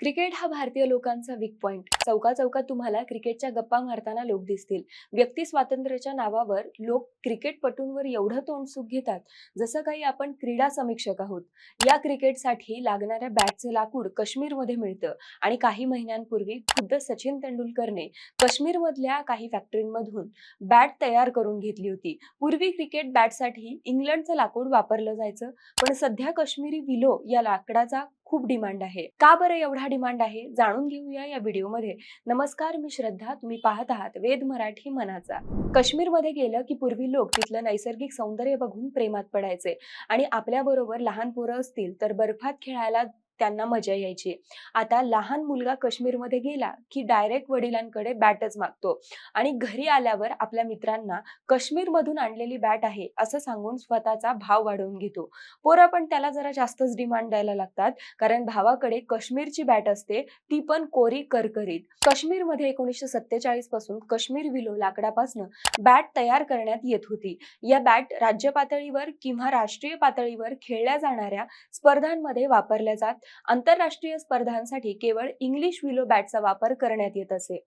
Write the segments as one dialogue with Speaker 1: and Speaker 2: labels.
Speaker 1: Cricket हा भारतीय लोकांचा वीक पॉइंट चौका चौकात तुम्हाला क्रिकेटच्या गप्पा मारताना लोक दिसतील. व्यक्ती स्वातंत्र्याच्या नावावर लोक क्रिकेटपटूंवर एवढं तोंडसुख घेतात जसं काही आपण क्रीडा समीक्षक आहोत. या क्रिकेटसाठी लागणाऱ्या बॅटचं लाकूड काश्मीरमध्ये मिळतं आणि काही महिन्यांपूर्वी खुद्द सचिन तेंडुलकरने काश्मीरमधल्या काही फॅक्टरींमधून बॅट तयार करून घेतली होती. पूर्वी क्रिकेट बॅटसाठी इंग्लंडचं लाकूड वापरलं जायचं पण सध्या काश्मीरी विलो या लाकडाचा खूप डिमांड आहे. का बरं एवढा डिमांड आहे? जाणून घेऊया या व्हिडिओमध्ये. नमस्कार मी श्रद्धा. तुम्ही पाहत आहात वेद मराठी मनाचा. काश्मीरमध्ये गेलं की पूर्वी लोक तिथलं नैसर्गिक सौंदर्य बघून प्रेमात पडायचे. आणि आपल्या बरोबर लहान पोरं असतील तर बर्फात खेळायला त्यांना मजा यायची. आता लहान मुलगा काश्मीरमध्ये गेला की डायरेक्ट वडिलांकडे बॅटच मागतो. आणि घरी आल्यावर आपल्या मित्रांना काश्मीरमधून आणलेली बॅट आहे असं सांगून स्वतःचा भाव वाढवून घेतो. पोरं पण त्याला जरा जास्तच डिमांड द्यायला लागतात. कारण भावाकडे काश्मीरची बॅट असते ती पण कोरी करकरीत. काश्मीरमध्ये एकोणीसशे सत्तेचाळीसपासून काश्मीर विलो लाकडापासून बॅट तयार करण्यात येत होती. या बॅट राज्य पातळीवर किंवा राष्ट्रीय पातळीवर खेळल्या जाणाऱ्या स्पर्धांमध्ये वापरल्या जात. आंतरराष्ट्रीय स्पर्धांसाठी केवळ इंग्लिश विलो बॅटचा वापर करण्यात येत असे.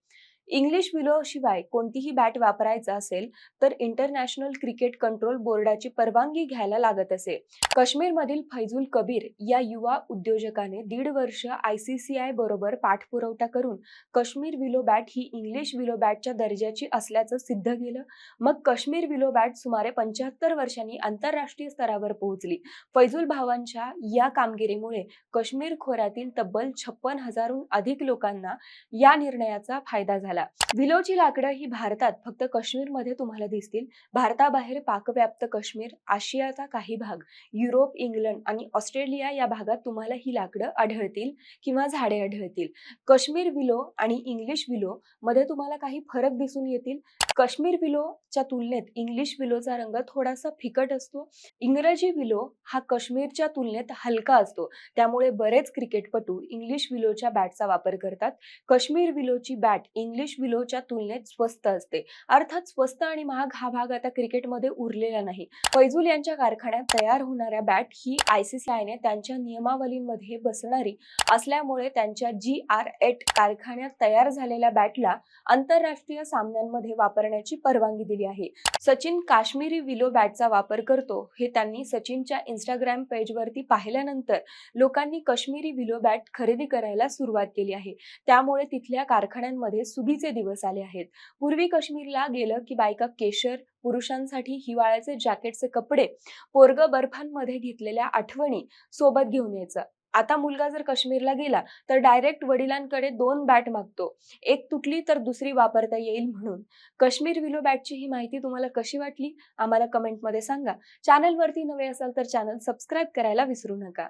Speaker 1: इंग्लिश विलोशिवाय कोणतीही बॅट वापरायचं असेल तर इंटरनॅशनल क्रिकेट कंट्रोल बोर्डाची परवानगी घ्यायला लागत असे. काश्मीरमधील फैजुल कबीर या युवा उद्योजकाने दीड वर्ष आय सी सी आय बरोबर पाठपुरवठा करून काश्मीर विलो बॅट ही इंग्लिश विलो बॅटच्या दर्जाची असल्याचं सिद्ध केलं. मग काश्मीर विलो बॅट सुमारे पंच्याहत्तर वर्षांनी आंतरराष्ट्रीय स्तरावर पोहोचली. फैजुल भावांच्या या कामगिरीमुळे काश्मीर खोऱ्यातील तब्बल छप्पन हजारहून अधिक लोकांना या निर्णयाचा फायदा झाला. विलोची लाकडं ही भारतात फक्त काश्मीरमध्ये तुम्हाला दिसतील. भारताबाहेर पाकव्याप्त काश्मीर आशियाचा काही भाग युरोप इंग्लंड आणि ऑस्ट्रेलिया या भागात तुम्हाला ही लाकडं आढळतील किंवा झाडे आढळतील. काश्मीर विलो आणि इंग्लिश विलो मध्ये तुम्हाला काही फरक दिसून येतील. काश्मीर विलोच्या तुलनेत इंग्लिश विलोचा रंग थोडासा फिकट असतो. इंग्रजी विलो हा काश्मीरच्या तुलनेत हलका असतो. त्यामुळे बरेच क्रिकेटपटू इंग्लिश विलोच्या बॅटचा वापर करतात. काश्मीर विलोची बॅट इंग्लिश इंग्लिश विलोच्या तुलनेत स्वस्त असते. अर्थात स्वस्त आणि महाग हा भाग आता क्रिकेटमध्ये उरलेला नाही. फैजूल यांच्या कारखान्यात तयार होणाऱ्या बॅट ही आयसीसीआयने त्यांच्या नियमावलीमध्ये बसणारी असल्यामुळे त्यांच्या जी आर एट कारखान्यात तयार झालेल्या बॅटला आंतरराष्ट्रीय सामन्यांमध्ये वापरण्याची परवानगी दिली आहे. सचिन काश्मीरी विलो बॅटचा वापर करतो हे त्यांनी सचिनच्या इंस्टाग्राम पेजवरती पाहिल्यानंतर लोकांनी काश्मीरी विलो बॅट खरेदी करायला सुरुवात केली आहे. त्यामुळे तिथल्या कारखान्यांमध्ये थंडीचे दिवस आले आहेत. पूर्वी काश्मीरला गेलं की बायका केशर पुरुषांसाठी हिवाळ्याचे जॅकेटचे कपडे पोरग बर्फांमध्ये घेतलेल्या आठवणी सोबत घेऊन यायचं. आता मुलगा जर काश्मीरला गेला तर डायरेक्ट वडिलांकडे दोन बॅट मागतो. एक तुटली तर दुसरी वापरता येईल म्हणून. काश्मीर विलो बॅटची ही माहिती तुम्हाला कशी वाटली? आम्हाला कमेंटमध्ये सांगा. चॅनलवरती नवे असाल तर चॅनल सबस्क्राईब करायला विसरू नका.